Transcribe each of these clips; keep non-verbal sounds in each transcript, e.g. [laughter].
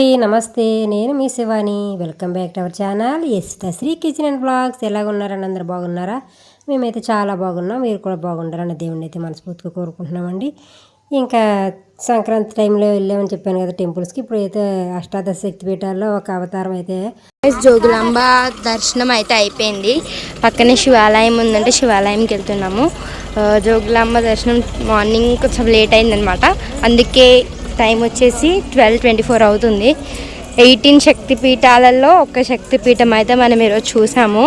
అండి నమస్తే. నేను మీ Shivani. Welcome back to our channel. S Sri kitchen and blogs. ఎలా ఉన్నారండి అందరు బాగున్నారా? మేమైతే చాలా బాగున్నాం. మీరు కూడా బాగుంటారని దేవుడిని అయితే మనస్ఫూర్తిగా కోరుకుంటున్నామండి. ఇంకా సంక్రాంతి టైంలో వెళ్ళామని చెప్పాను కదా టెంపుల్స్కి. ఇప్పుడు అయితే అష్టాదశ శక్తి పీఠాల్లో ఒక అవతారం అయితే జోగులాంబ దర్శనం అయితే అయిపోయింది. పక్కనే శివాలయం ఉందంటే శివాలయంకి వెళ్తున్నాము. జోగులాంబ దర్శనం మార్నింగ్ కొంచెం లేట్ అయిందనమాట. అందుకే టైం వచ్చేసి ట్వెల్వ్ ట్వంటీ ఫోర్ అవుతుంది. ఎయిటీన్ శక్తిపీఠాలలో ఒక శక్తిపీఠం అయితే మనం ఈరోజు చూసాము.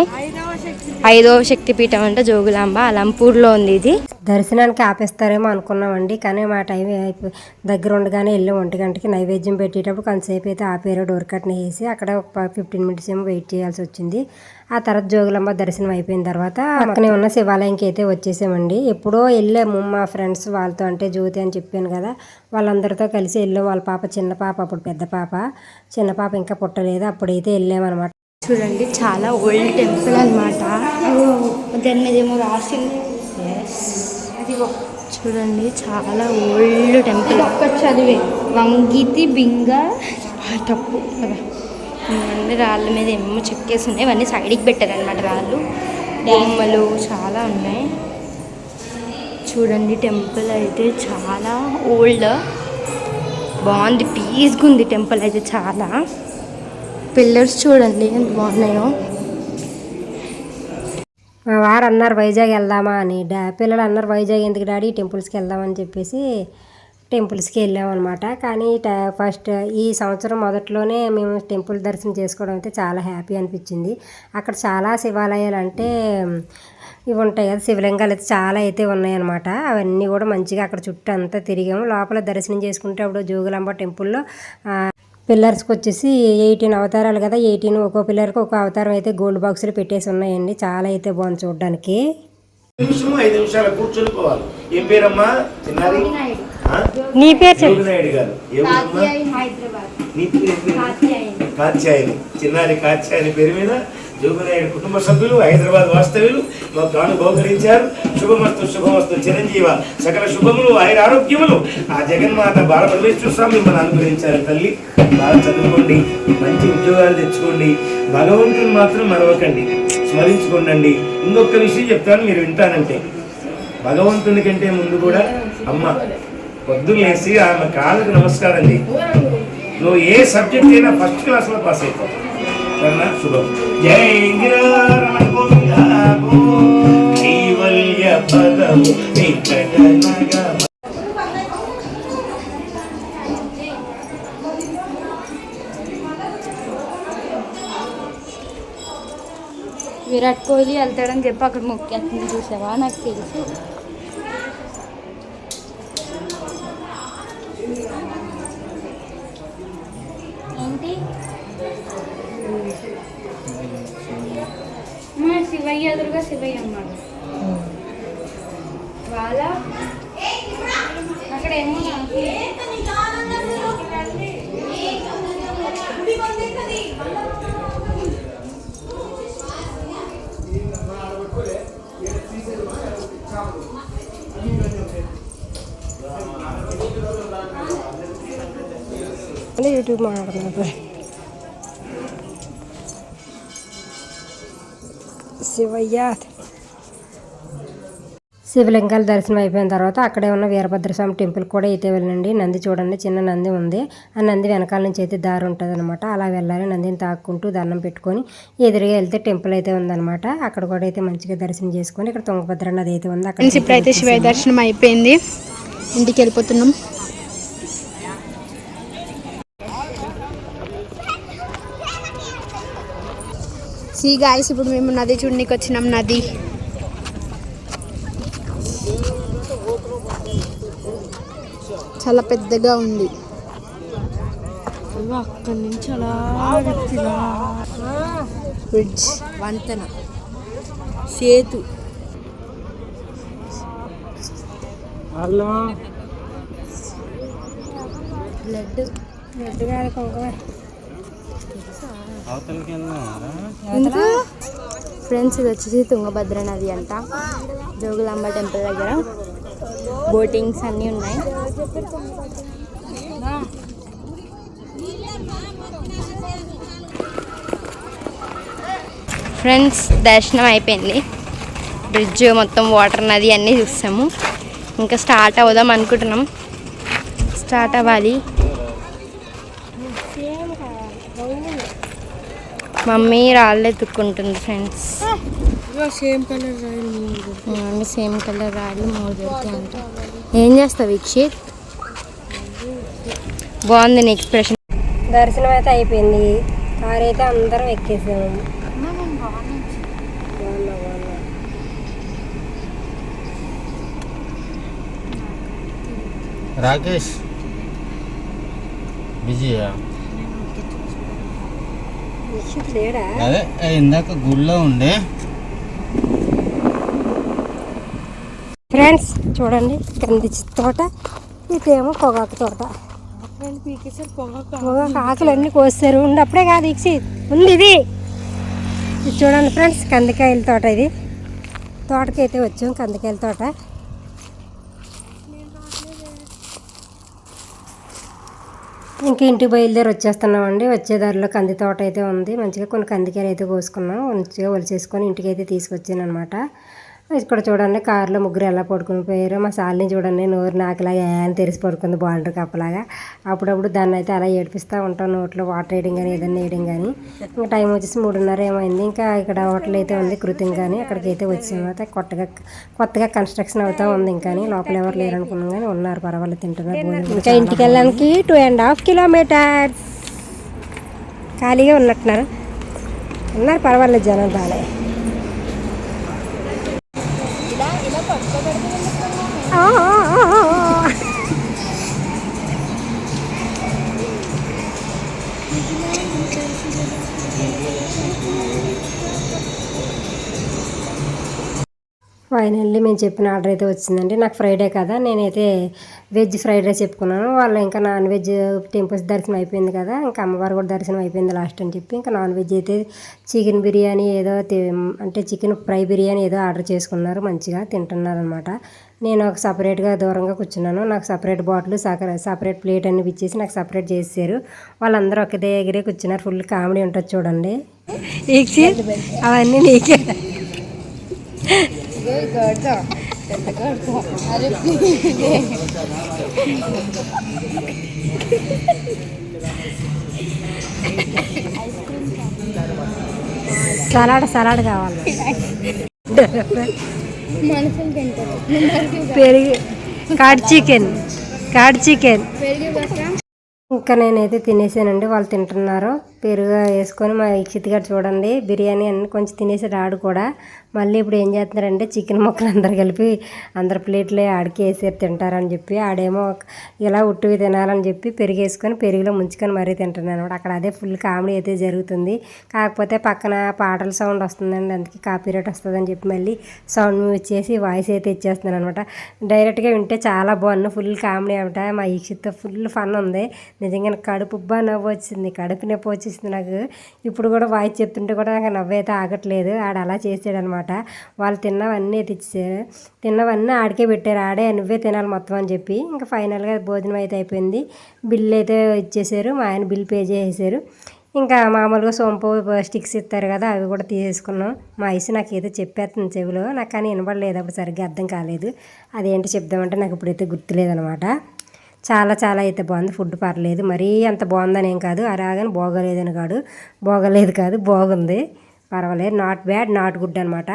ఐదవ శక్తిపీఠం అంటే జోగులాంబ అలంపూర్లో ఉంది ఇది. దర్శనానికి ఆపేస్తారేమో అనుకున్నామండి కానీ మా టైం అయిపో దగ్గర ఉండగానే వెళ్ళి ఒంటి గంటకి నైవేద్యం పెట్టేటప్పుడు కొంతసేపు అయితే ఆపేరు డోర్ కట్ని వేసి అక్కడ ఒక ఫిఫ్టీన్ మినిట్స్ ఏమో వెయిట్ చేయాల్సి వచ్చింది. ఆ తర్వాత జోగులమ్మ దర్శనం అయిపోయిన తర్వాత పక్కనే ఉన్న శివాలయంకి అయితే వచ్చేసామండి. ఎప్పుడో వెళ్ళాము మా ఫ్రెండ్స్ వాళ్ళతో అంటే జ్యోతి అని చెప్పాను కదా వాళ్ళందరితో కలిసి వెళ్ళాం. వాళ్ళ పాప చిన్న పాప అప్పుడు పెద్ద పాప. చిన్న పాప ఇంకా పుట్టలేదు అప్పుడైతే వెళ్ళామన్నమాట చూడండి చాలా ఓల్డ్ టెంపుల్ అనమాట దాని మీద ఏమో రాసింది అదిగో చూడండి చాలా ఓల్డ్ టెంపుల్. ఒక్క చదివే. వంగితి బింగ తప్పు కదా అన్ని రాళ్ళ మీద ఏమో చెక్కేసి ఉన్నాయి. ఇవన్నీ సైడ్కి పెట్టారనమాట రాళ్ళు. బొమ్మలు చాలా ఉన్నాయి. చూడండి టెంపుల్ అయితే చాలా ఓల్డ్. బాగుంది పీస్గా ఉంది టెంపుల్ అయితే చాలా. పిల్లర్స్ చూడండి ఎంత బాగున్నాయో. మా వారు అన్నారు వైజాగ్ వెళ్దామా అని. డా పిల్లలు అన్నారు వైజాగ్ ఎందుకు డాడీ? టెంపుల్స్కి వెళ్దామని చెప్పేసి టెంపుల్స్కి వెళ్ళామన్నమాట. కానీ ట- ఫస్ట్ ఈ సంవత్సరం మొదట్లోనే మేము టెంపుల్ దర్శనం చేసుకోవడం అయితే చాలా హ్యాపీ అనిపించింది. అక్కడ చాలా శివాలయాలు అంటే ఇవి ఉంటాయి కదా శివలింగాలు అయితే చాలా అయితే ఉన్నాయన్నమాట. అవన్నీ కూడా మంచిగా అక్కడ చుట్టూ అంతా తిరిగాము. లోపల దర్శనం చేసుకుంటే అప్పుడు జోగులాంబ టెంపుల్లో పిల్లర్స్కి వచ్చేసి ఎయిటీన్ అవతారాలు కదా ఎయిటీన్ ఒక్కో పిల్లర్కి ఒక అవతారం అయితే గోల్డ్ బాక్సులు పెట్టేసి ఉన్నాయండి. చాలా అయితే బాగుంది చూడడానికి. నిమిషము ఐదు నిమిషాలు కూర్చొని పోవాలి. ఏం పేరమ్మా? నీ పేరు పేరు? కాత్యాయని. చిన్నారి కాత్యాయని పేరు మీద జోగినాయుడు కుటుంబ సభ్యులు హైదరాబాద్ వాస్తవ్యులు మాకు గాను బహుకరించారు. శుభమస్తు శుభమస్తు చిరంజీవ. సకల శుభములు ఆయుర ఆరోగ్యములు. ఆ జగన్మాత బాలపరమేశ్వర స్వామి మిమ్మల్ని అనుగ్రహించారు తల్లి. బాగా చదువుకోండి మంచి ఉద్యోగాలు తెచ్చుకోండి. భగవంతుని మాత్రం మరవకండి. స్మరించుకోండి ఇంకొక విషయం చెప్తాను మీరు వింటానంటే. భగవంతుని కంటే ముందు కూడా అమ్మ. పొద్దున్నేసి ఆమె కాళ్ళకి నమస్కారం చేయి నువ్వు ఏ సబ్జెక్ట్ అయినా ఫస్ట్ క్లాస్లో పాస్ అయిపోతావు సరేనా? శుభం. జయ గిరిరమణ గోవింద కైవల్య పదము వెంకటనగ విరాట్ కోహ్లీ వెళ్తాడని చెప్పి అక్కడ మొక్కేస్తుంది చూసావా? నాకు తెలుసు ఏంటి మా శివయ్య ఎదురుగా శివయ్య అన్నమాట వాళ్ళ అక్కడ ఏమో శివయ్య. శివలింగాల దర్శనం అయిపోయిన తర్వాత అక్కడే ఉన్న వీరభద్రస్వామి టెంపుల్ కూడా అయితే వెళ్ళండి. నంది చూడండి చిన్న నంది ఉంది. ఆ నంది వెనకాల నుంచి అయితే దారి ఉంటుంది అనమాట అలా వెళ్ళాలి. నందిని తాక్కుంటూ దండం పెట్టుకొని ఎదురుగా వెళ్తే టెంపుల్ అయితే ఉందన్నమాట. అక్కడ కూడా అయితే మంచిగా దర్శనం చేసుకొని ఇక్కడ తుంగభద్ర నది అయితే ఉంది. అక్కడ ఇప్పుడైతే శివయ్య దర్శనం అయిపోయింది. ఇంటికి వెళ్ళిపోతున్నాం. సీ గాయస్ ఇప్పుడు మేము నది చూడనికి వచ్చినాం నది. చాలా పెద్దగా ఉంది. అక్కడి నుంచి అలా బ్రిడ్జ్ వంతెన. సేతు. బ్లడ్. ఎందుకు ఫ్రెండ్స్ ఇది వచ్చేసి తుంగభద్ర నది అంట. జోగులాంబ టెంపుల్ దగ్గర బోటింగ్స్ అన్నీ ఉన్నాయి. ఫ్రెండ్స్ దర్శనం అయిపోయింది. బ్రిడ్జ్ మొత్తం వాటర్ నది అన్నీ చూస్తాము ఇంకా స్టార్ట్ అవుదాం అనుకుంటున్నాం. స్టార్ట్ అవ్వాలి. మమ్మీ రాళ్ళు ఎత్తుక్కుంటుంది friends. Same colour mummy same colour రాళ్ళు మూడు దొరుకుతాయి అంట. ఏం చేస్తావు వీక్షిత్? బాగుంది నీ ఎక్స్ప్రెషన్. దర్శనం అయితే అయిపోయింది. కారు అయితే అందరం ఎక్కేసాము. రాకేష్ బిజీయా? అదే ఇందాక గుళ్ళో ఉండే. ఫ్రెండ్స్ చూడండి కంది తోట ఇటేమో పొగాకు తోట. పొగాకు ఆకులు అన్నీ కోస్తారు. ఉండి అప్పుడే కాదు ఇచ్చి ఉంది ఇది. ఇది చూడండి ఫ్రెండ్స్ కందికాయల తోట ఇది. తోటకి అయితే వచ్చాం కందికాయల తోట. ఇంక ఇంటికి బయలుదేరి వచ్చేస్తున్నామండి. వచ్చే దారిలో కంది తోట అయితే ఉంది. మంచిగా కొన్ని కందికాయలు అయితే కోసుకున్నాం. మంచిగా ఒలిచేసుకొని ఇంటికి అయితే తీసుకొచ్చాను అనమాట ఇక్కడ చూడండి కారులో ముగ్గురు ఎలా పడుకుని పోయారు. మా సాలిని చూడండి నోరు నాకులాగా అని తెరిసి పడుకుంది బాండ్రు కప్పలాగా. అప్పుడప్పుడు దాన్ని అయితే అలా ఏడిపిస్తూ ఉంటాం నోట్లో వాటర్ వేయడం కానీ ఏదైనా వేయడం కానీ ఇంకా టైం వచ్చేసి మూడున్నర ఏమైంది. ఇంకా ఇక్కడ హోటల్ అయితే ఉంది కృతం కానీ అక్కడికి అయితే వచ్చిన తర్వాత కొత్తగా కొత్తగా కన్స్ట్రక్షన్ అవుతా ఉంది ఇంకా లోపల ఎవరు లేరు అనుకున్నాం కానీ ఉన్నారు పర్వాలేదు తింటున్నారు ఇంకా ఇంటికి వెళ్ళడానికి టూ అండ్ హాఫ్ కిలోమీటర్స్ ఖాళీగా ఉన్నట్టున్నారు. ఉన్నారు పర్వాలేదు జనం బాగాలే ఫైనల్లీ మేము చెప్పిన ఆర్డర్ అయితే వచ్చిందండి. నాకు ఫ్రైడే కదా నేనైతే వెజ్ ఫ్రైడ్ రైస్ చెప్పుకున్నాను. వాళ్ళు ఇంకా నాన్ వెజ్ టెంపుల్స్ దర్శనం అయిపోయింది కదా ఇంకా అమ్మవారు కూడా దర్శనం అయిపోయింది లాస్ట్ అని చెప్పి ఇంకా నాన్ వెజ్ అయితే చికెన్ బిర్యానీ ఏదో అంటే చికెన్ ఫ్రై బిర్యానీ ఏదో ఆర్డర్ చేసుకున్నారు మంచిగా తింటున్నారు అనమాట నేను ఒక సపరేట్గా దూరంగా కూర్చున్నాను. నాకు సపరేట్ బాటిల్ సపరేట్ ప్లేట్ అన్ని ఇచ్చేసి నాకు సపరేట్ చేసారు వాళ్ళందరూ ఒక దగ్గరే కూర్చున్నారు. ఫుల్ కామెడీ ఉంటుంది చూడండి. అవన్నీ నీకే. సలాడ్ సలాడ్ కావాలి. పెరిగి కాడ్ చికెన్ కాడ్ చికెన్. ఇంకా నేనైతే తినేసానండి వాళ్ళు తింటున్నారు. పెరుగు వేసుకొని మా ఇక్షిత్ గారు చూడండి బిర్యానీ అన్నీ కొంచెం తినేసాడు ఆడు కూడా. మళ్ళీ ఇప్పుడు ఏం చేస్తున్నారంటే చికెన్ ముక్కలు అందరు కలిపి అందరు ప్లేట్లో ఆడికి వేసేది తింటారని చెప్పి ఆడేమో ఇలా ఉట్టువి తినాలని చెప్పి పెరుగు వేసుకొని పెరుగులో ముంచుకొని మరీ తింటున్నాను అనమాట అక్కడ అదే ఫుల్ కామెడీ అయితే జరుగుతుంది. కాకపోతే పక్కన పాటల సౌండ్ వస్తుందండి అందుకే కాపీరేట్ వస్తుందని చెప్పి మళ్ళీ సౌండ్ వచ్చేసి వాయిస్ అయితే ఇచ్చేస్తున్నాను అనమాట డైరెక్ట్గా వింటే చాలా బాగుంది ఫుల్ కామెడీ అనమాట మా ఈక్షిత్తో ఫుల్ ఫన్ ఉంది. నిజంగా కడుపుబ్బా కడుపు నవ్వు వచ్చింది కడుపు నొప్పి అనిపిస్తుంది నాకు. ఇప్పుడు కూడా వాయిస్ చెప్తుంటే కూడా నాకు నవ్వైతే ఆగట్లేదు. ఆడ అలా చేసాడనమాట. వాళ్ళు తిన్నవన్నీ తెచ్చారు తిన్నవన్నీ ఆడికే పెట్టారు. ఆడే నువ్వే తినాలి మొత్తం అని చెప్పి. ఇంకా ఫైనల్గా భోజనం అయితే అయిపోయింది. బిల్ అయితే ఇచ్చేసారు మా ఆయన బిల్ పే చేసేసారు ఇంకా మామూలుగా సోంపు స్టిక్స్ ఇస్తారు కదా అవి కూడా తీసేసుకున్నాం. మా ఐసి నాకు ఏదో చెప్పేస్తుంది చెవిలో. నాకు కానీ వినపడలేదు అప్పుడు సరిగ్గా అర్థం కాలేదు. అదేంటి చెప్దామంటే నాకు ఇప్పుడైతే గుర్తులేదనమాట. చాలా చాలా అయితే బాగుంది. ఫుడ్ పర్లేదు. మరీ అంత బాగుందని ఏం కాదు. అలాగని బాగోలేదని కాదు. బాగోలేదు కాదు. బాగుంది. పర్వాలేదు. Not bad. నాట్ గుడ్ అనమాట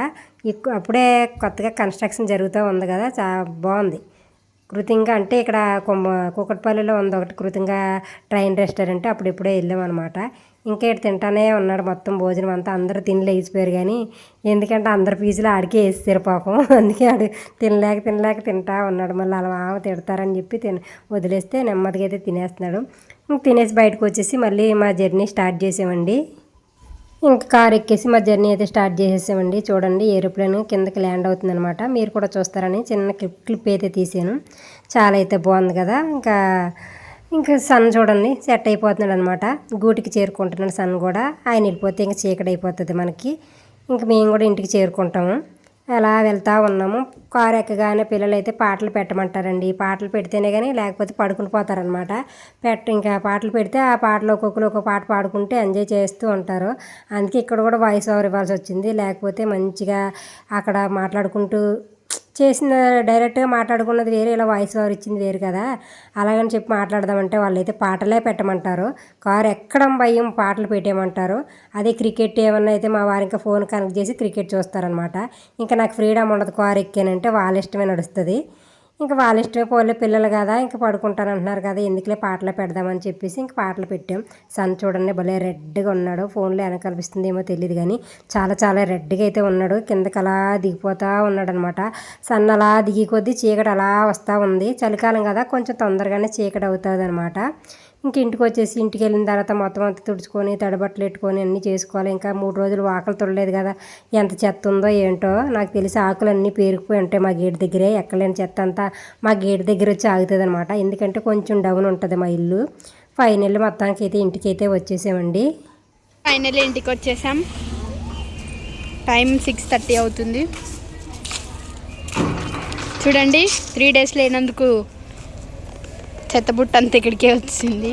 ఎక్కువ అప్పుడే కొత్తగా కన్స్ట్రక్షన్ జరుగుతూ ఉంది కదా. చా బాగుంది. కృతంగా అంటే ఇక్కడ కుంభ కూకట్పల్లిలో ఉంది ఒకటి కృతంగా ట్రైన్ రెస్టారెంట్. అప్పుడెప్పుడే వెళ్ళాం అనమాట ఇంకా ఇటు తింటానే ఉన్నాడు మొత్తం భోజనం అంతా. అందరూ తిని లేచిపోయారు కానీ ఎందుకంటే అందరు పీసులు ఆడికే వేస్తారు పాపం. [laughs] అందుకే ఆడు తినలేక తినలేక తింటా ఉన్నాడు. మళ్ళీ అలా మామ తిడతారని చెప్పి తిన వదిలేస్తే నెమ్మదిగా అయితే తినేస్తున్నాడు. ఇంక తినేసి బయటకు వచ్చేసి మళ్ళీ మా జర్నీ స్టార్ట్ చేసామండి. ఇంకా కార్ ఎక్కేసి మా జర్నీ అయితే స్టార్ట్ చేసేసామండి. చూడండి ఏరోప్లేన్ కిందకి ల్యాండ్ అవుతుందన్నమాట. మీరు కూడా చూస్తారని చిన్న క్లిప్ క్లిప్ అయితే తీసాను. చాలా అయితే బాగుంది కదా. ఇంకా ఇంకా సన్ చూడండి సెట్ అయిపోతున్నాడు అనమాట గూటికి చేరుకుంటున్నాడు సన్ కూడా. ఆయన వెళ్ళిపోతే ఇంకా చీకటి అయిపోతుంది మనకి. ఇంక మేము కూడా ఇంటికి చేరుకుంటాము. అలా వెళ్తూ ఉన్నాము. కారు ఎక్కగానే పిల్లలు అయితే పాటలు పెట్టమంటారండి. పాటలు పెడితేనే కానీ లేకపోతే పడుకుని పోతారనమాట. పెట్ట ఇంకా పాటలు పెడితే ఆ పాటలు ఒక్కొక్కరు ఒక్కొక్క పాట పాడుకుంటే ఎంజాయ్ చేస్తూ ఉంటారు. అందుకే ఇక్కడ కూడా వాయిస్ ఓవర్ ఇవ్వాల్సి వచ్చింది. లేకపోతే మంచిగా అక్కడ మాట్లాడుకుంటూ చేసిన డైరెక్ట్గా మాట్లాడుకున్నది వేరే ఇలా వాయిస్ ఓవర్ ఇచ్చింది వేరు కదా. అలాగని చెప్పి మాట్లాడదామంటే వాళ్ళైతే పాటలే పెట్టమంటారు. కారు ఎక్కడం భయం పాటలు పెట్టేయమంటారు. అదే క్రికెట్ ఏమన్నా అయితే మా వారి ఇంకా ఫోన్ కనెక్ట్ చేసి క్రికెట్ చూస్తారనమాట. ఇంకా నాకు ఫ్రీడమ్ ఉండదు కారు ఎక్కానంటే వాళ్ళ ఇష్టమే నడుస్తుంది. ఇంకా వాళ్ళ ఇష్టమే పోలే పిల్లలు కదా ఇంక పడుకుంటారు అంటున్నారు కదా ఎందుకులే పాటలు పెడదామని చెప్పేసి ఇంక పాటలు పెట్టాం. సన్ చూడండి భలే రెడ్గా ఉన్నాడు ఫోన్లో వెనక కనిపిస్తుంది ఏమో తెలియదు కానీ చాలా చాలా రెడ్గా అయితే ఉన్నాడు కిందకి అలా దిగిపోతూ ఉన్నాడు అనమాట సన్ అలా దిగి కొద్దీ చీకటి అలా వస్తూ ఉంది. చలికాలం కదా కొంచెం తొందరగానే చీకటి అవుతుంది అనమాట ఇంక ఇంటికి వచ్చేసి ఇంటికి వెళ్ళిన తర్వాత మొత్తం అంతా తుడుచుకొని తడబట్టలు పెట్టుకొని అన్నీ చేసుకోవాలి. ఇంకా మూడు రోజులు వాకలు తొడలేదు కదా ఎంత చెత్త ఉందో ఏంటో నాకు తెలిసి ఆకులు అన్నీ పేరుకుపోయి ఉంటాయి మా గేట్ దగ్గరే ఎక్కలేని చెత్త అంతా మా గేట్ దగ్గర వచ్చి ఆగుతుంది అనమాట ఎందుకంటే కొంచెం డౌన్ ఉంటుంది మా ఇల్లు. ఫైనల్ మొత్తానికి అయితే ఇంటికి అయితే వచ్చేసామండి. ఫైనల్ ఇంటికి వచ్చేసాం. టైం సిక్స్ థర్టీ అవుతుంది. చూడండి త్రీ డేస్ లేనందుకు చెత్తబుట్ట అంత ఇక్కడికే వచ్చింది.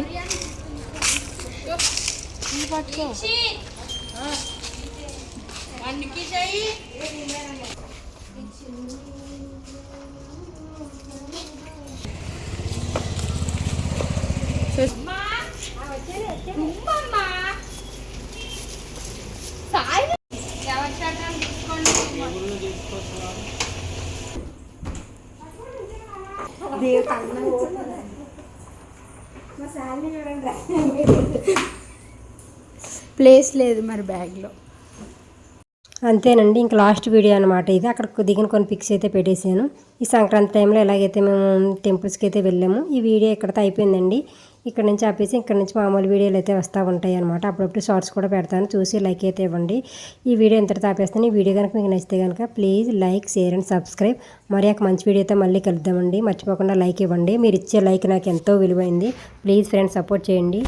ప్లేస్ లేదు మరి బ్యాగ్లో. అంతేనండి. ఇంకా లాస్ట్ వీడియో అనమాట ఇది. అక్కడ దిగిన కొన్ని పిక్స్ అయితే పెట్టేశాను. ఈ సంక్రాంతి టైంలో ఎలాగైతే మేము టెంపుల్స్కి అయితే వెళ్ళాము ఈ వీడియో ఇక్కడతో అయిపోయిందండి. ఇక్కడ నుంచి ఆపేసి ఇక్కడ నుంచి మామూలు వీడియోలు అయితే వస్తూ ఉంటాయి అనమాట అప్పుడప్పుడు షార్ట్స్ కూడా పెడతాను. చూసి లైక్ అయితే ఇవ్వండి. ఈ వీడియో ఇంతటితో ఆపేస్తాను. ఈ వీడియో కనుక మీకు నచ్చితే కనుక please like share and subscribe మరి ఒక మంచి వీడియోతో మళ్ళీ కలుద్దామండి. మర్చిపోకుండా లైక్ ఇవ్వండి. మీరు ఇచ్చే లైక్ నాకు ఎంతో విలువైంది. ప్లీజ్ ఫ్రెండ్స్ సపోర్ట్ చేయండి.